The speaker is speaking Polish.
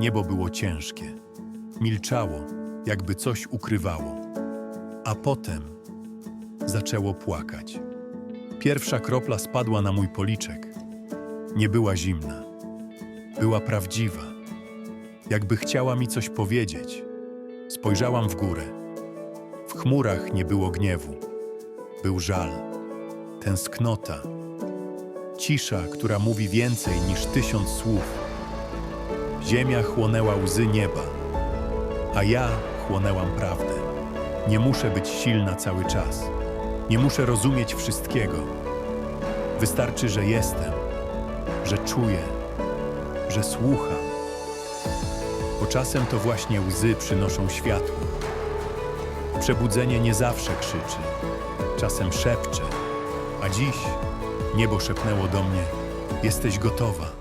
Niebo było ciężkie. Milczało, jakby coś ukrywało. A potem zaczęło płakać. Pierwsza kropla spadła na mój policzek. Nie była zimna. Była prawdziwa. Jakby chciała mi coś powiedzieć. Spojrzałam w górę. W chmurach nie było gniewu. Był żal, tęsknota, cisza, która mówi więcej niż tysiąc słów. Ziemia chłonęła łzy nieba, a ja chłonęłam prawdę. Nie muszę być silna cały czas. Nie muszę rozumieć wszystkiego. Wystarczy, że jestem, że czuję, że słucham. Bo czasem to właśnie łzy przynoszą światło. Przebudzenie nie zawsze krzyczy, czasem szepcze, a dziś niebo szepnęło do mnie: Jesteś gotowa.